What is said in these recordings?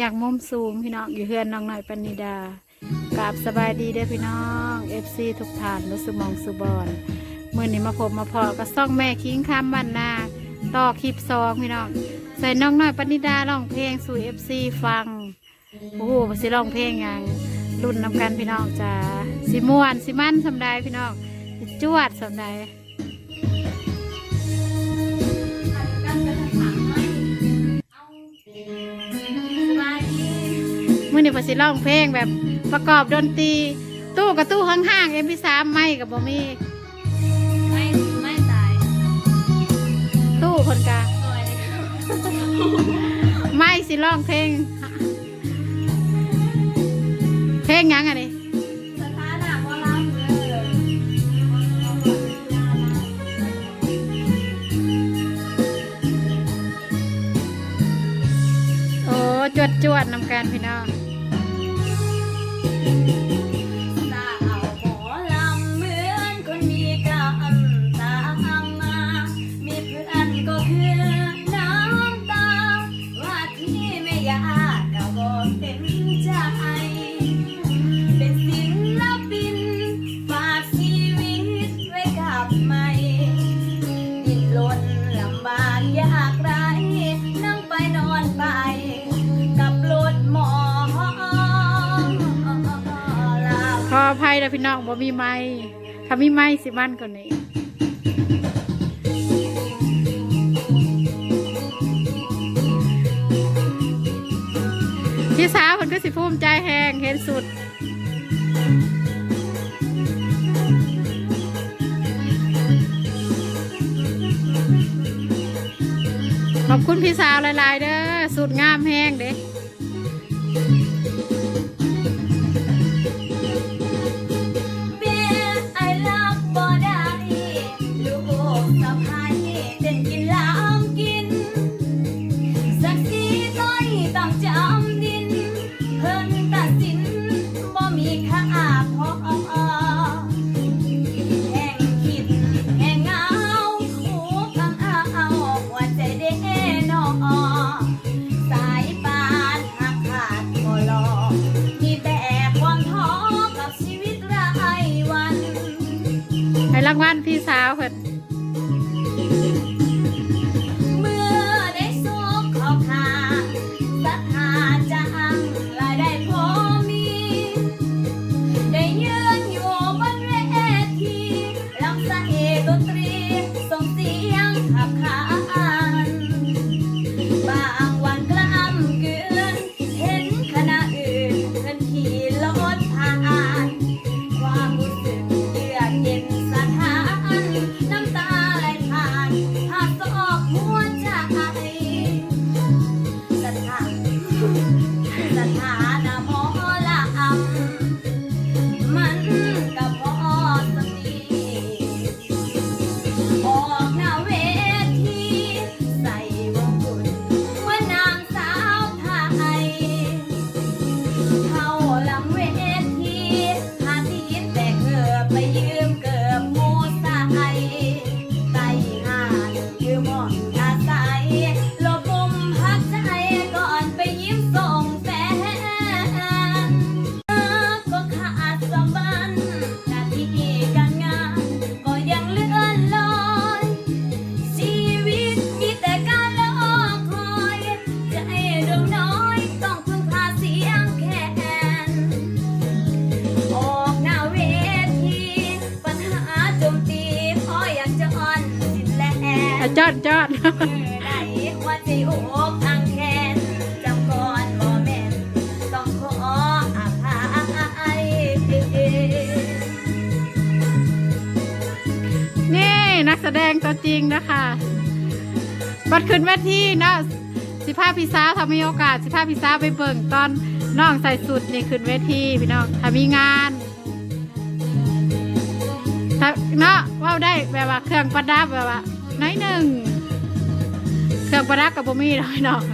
จากมุมสูงพี่น้องอยู่เฮือนน้องหน่อยปณิดากราบสบายดีเด้อพี่น้องเอฟซีทุกท่านรู้สึกมองสุบอนเมื่อนี้มาพบมาพอก็ซ่องแม่คิงคำบ้านนาต่อคลิปซองพี่น้องใส่น้องหน่อยปณิดาร้องเพลงสู่เอฟซีฟังโอ้โหสิร้องเพลงยังรุ่นนำกันพี่น้องจ้าสิม่วนสิมันสำใดพี่น้องจวดสำใด มื่อนี้เพอสิร้องเพลงแบบประกอบดนตรี ตู้กับตู้ห้างๆเอ็มพีสามไม่กับบ่มีไม่ไม่ตายตู้คนกลางสวยเลยค่ะไม่สิร้องเพลง เพลงหยังอะนี่สถานะว่ารักเลยโอ้จวดจวดๆนำกันพี่น้อง อภัยนะพี่น้องบ่มีไม้ถ้ามีไม้สิมันกว่านี้พี่สาวคนก็สิภูมิใจแหงเห็นสุดขอบคุณพี่สาวหลายๆเด้อสุดงามแห้งเด้ ให้รางวัลพี่สาวเพิ่น อะจอดจอดเมื่อใดหัวใจอกทางแขนจำก่อนบ่แม่นต้องขออภัยนี่นักแสดงตัวจริงนะคะบัดขึ้นเวทีเนาะสิพาพี่สาวถ้ามีโอกาส สิพาพี่สาวไปเบิ่งตอนน้องใส่สุดนี่ขึ้นเวทีพี่น้องถ้ามีงานเนาะว่าได้แบบว่าเครื่องประดับแบบว่า น้อยหนึ่งเครื่องประดับกับบ่มีน้อยเนาะอัน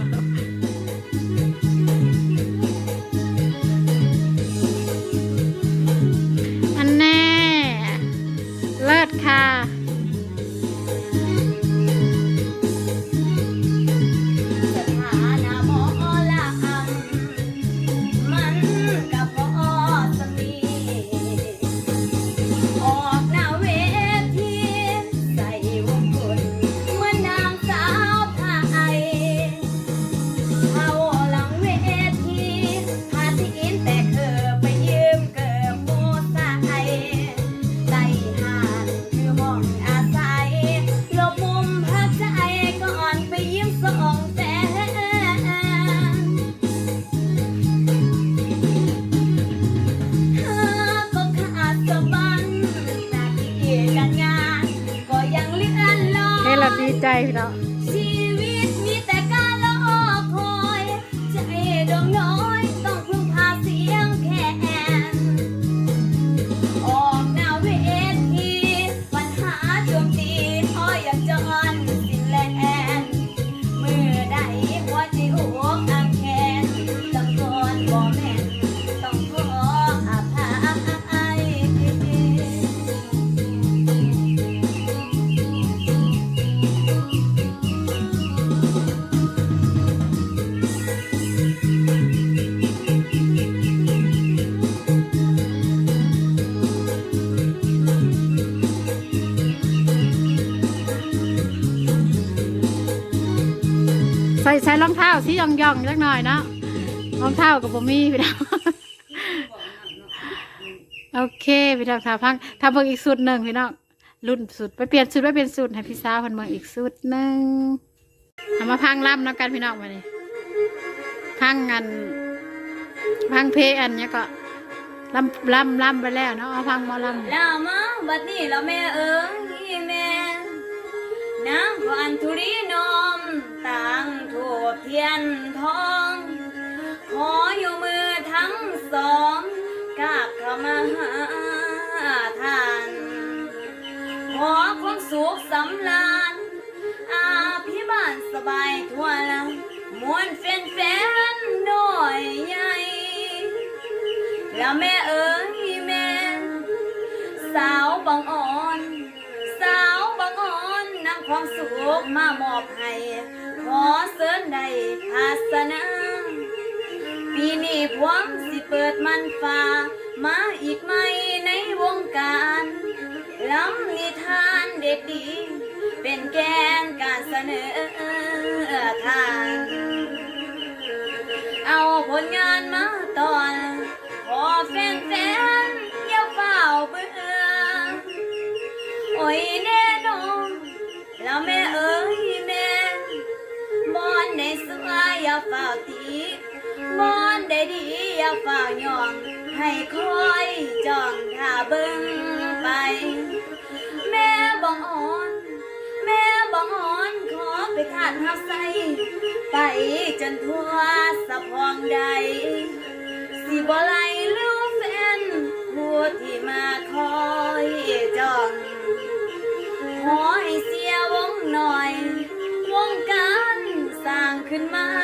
ดีใจพี่น้อง ส่ใส่รองเท้าสีย่องย่องๆจักหน่อยเนาะรองเท้ากับบ่มีพี่น้องโอเคพี่น้องค่ะพังทำเบิ่งอีกสุดหนึ่งพี่น้องรุ่นสุดไปเปลี่ยนสุดไปเปลี่ยนสุดให้พี่สาวเพิ่นเบิ่งอีกสุดหนึ่งทำมาพังล่ำน้ำกันพี่น้องมานี่พังกันพังเพลงอันเนี้ยก็ล่ำล่ำล่ำไปแล้วเนาะเอาพังมอล่ำแล้วมาบัดนี้เราแม่เอ๋ยแม่นางหวานทุรีนอ ต่างถูกเทียนทอง ขออยู่มือทั้งสองกราบเข้ามาหาท่าน ขอความสุขสำราญอาพิบาลสบายทั่วละมวนเฟนๆ ความามอบให้ขอเสริญได้ภาสนาปีนี้พวงสิเปิดมันฟ้า มาอีกไหมในวงการลำนิทานเด็กดี เป็นแกนการเสนอทางเอาผลงานมาตอน ขอแฟน ฝ้าตีบอนได้ดีอย่าฝ้าย่อง ให้คอยจ้องท่าเบิ่งไป แม่บองอ่อน แม่บองอ่อนขอไปทานหักใสไปจนทั่วสะพองใด สิบ่ไหลลูกแฟนผู้ที่มาคอยจ้องขอให้เสียวงหน่อย วงการสร้างขึ้นม่ใ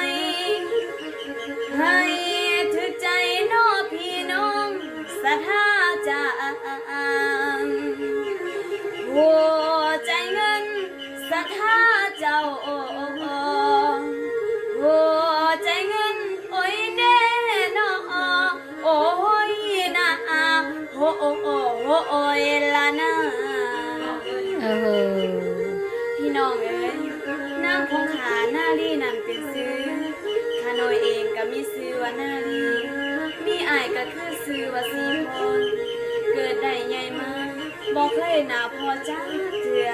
บอกเคยหนาพอจ้าเถื่อ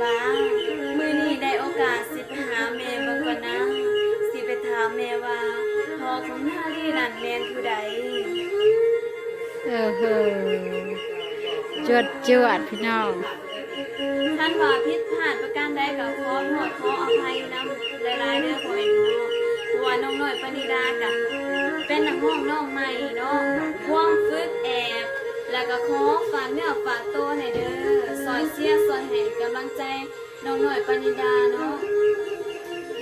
บ้ามือนี้ได้โอกาสสิไปหาแม่เบิ่งก่อนนะสิไปถามแม่ว่าพ่อของหน้าลีนั่นแม่นผู้ใดเออเออจวดจวดพี่น้องท่านว่าผิดพลาดประการใดก็ขอโทษขออภัยนำหลายๆเด้อพ่อแม่พี่น้องเพราะว่าน้องน้อยปณิดากับเป็นนักร้องน้องใหม่เนาะพ่วงฝึกแอบ แล้วก็ขอฝากเนื้อฝากตัวให้เด้อซอยเสียซอยให้กำลังใจน้องหน้อยปณิดาเนาะ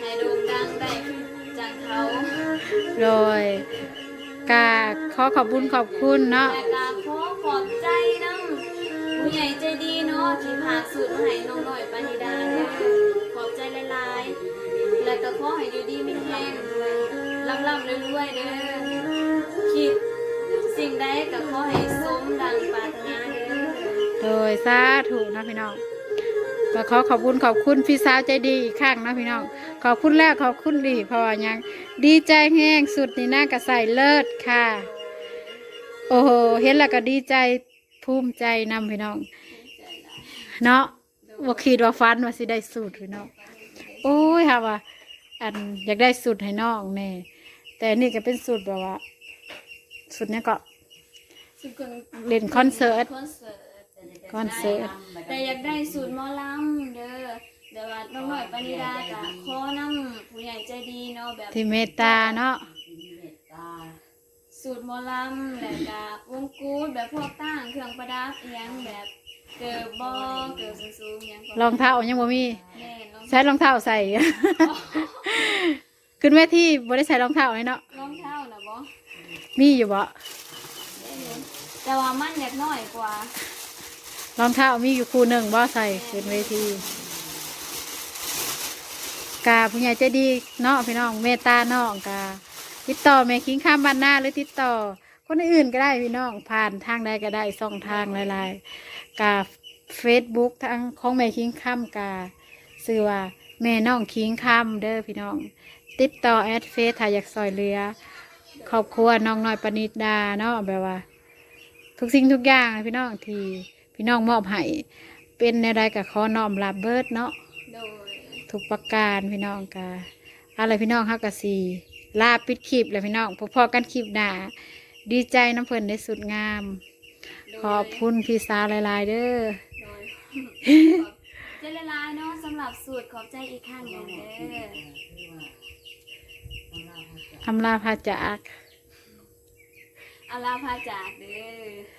ให้โด่งดังได้จากเขาโดยกาขอขอบคุณขอบคุณเนาะ และก็ขอขอบใจน้ำผู้ใหญ่ใจดีเนาะที่พากสูตรมาให้น้องหน้อยปณิดาเด้อขอบใจหลายๆ และก็ขอให้อยู่ดีมีแห้งด้วยร่ำร่ำรวยๆเด้อคิด สิ่งใดก็ขอให้สมดังปรารถนาเด้อโดยสาธุนะพี่น้องก็ขอขอบคุณขอบคุณพี่สาวใจดีอีกครั้งนะพี่น้อง ขอบคุณแล้วขอบคุณดีพราะว่าหยัง ดีใจแห้งสุดนี่น่ากระใส่เลิศค่ะ โอ้โหเห็นแล้วก็ดีใจภูมิใจนำพี่น้อง เนาะว่าคิดว่าฟันว่าสิได้สูตรพี่น้อง โอ้ยค่ะว่า อันอยากได้สูตรให้น้องแน่แต่นนี่ก็เป็นสูตรแบบว่าสูตรเนี้ยก็ สุดคนเล่นคอนเสิร์ต คอนเสิร์ตคอนเสิร์ต แต่อยากได้สูตรหมอลำเด้อเดี๋ยวว่าน้องหน่อยปณิดากับขอนำผู้ใหญ่ใจดีเนาะแบบที่เมตตาเนาะสูตรหมอลำแล้วก็วงกูดแบบพวกตั้งเครื่องประดับอิหยังแบบเกิบบอเกิบสูงๆอิหยังรองเท้ายังบ่มีแม่นรองใช้รองเท้าใส่ ขึ้นเวทีบ่ได้ใส่รองเท้าเลยเนาะรองเท้านะบอมีอยู่บ่ แต่ว่ามันอยากน้อยกว่ารองเท้ามีอยู่คู่หนึ่งบ่ใส่ขึ้นเวที กาผู้ใหญ่ใจดีเนาะพี่น้องเมตตาน้องกา ติดต่อแม่คิงข้ามบ้านหน้าหรือติดต่อ คนอื่นก็ได้พี่น้องผ่านทางใดก็ได้ช่องทางหลายๆกาเฟซบุ๊กทางของแม่คิงข้ามกาชื่อว่าแม่น้องคิงข้ามเด้อพี่น้อง ติดต่อแอดเฟซถ้าอยากซอยเรือ ครอบครัวน้องน้อยปณิดาเนาะแบบว่า ทุกสิ่งทุกอย่างนะพี่น้องที่พี่น้องมอบให้เป็นในใดกับขอน้อมรับเบิดเนาะโดยทุกประการพี่น้องกาอะไรพี่น้องฮักกะสีลาปิดคลิปแล้วพี่น้องพอๆกันคลิปหน้าดีใจน้ำเพิ่นได้สุดงามโดยขอบคุณพี่สาวหลายๆเด้อโดยเจริญลายเนาะสำหรับสูตรขอบใจอีกครั้งหนึ่งเด้อ อำลาพาจากอาลาพาจากเด้อ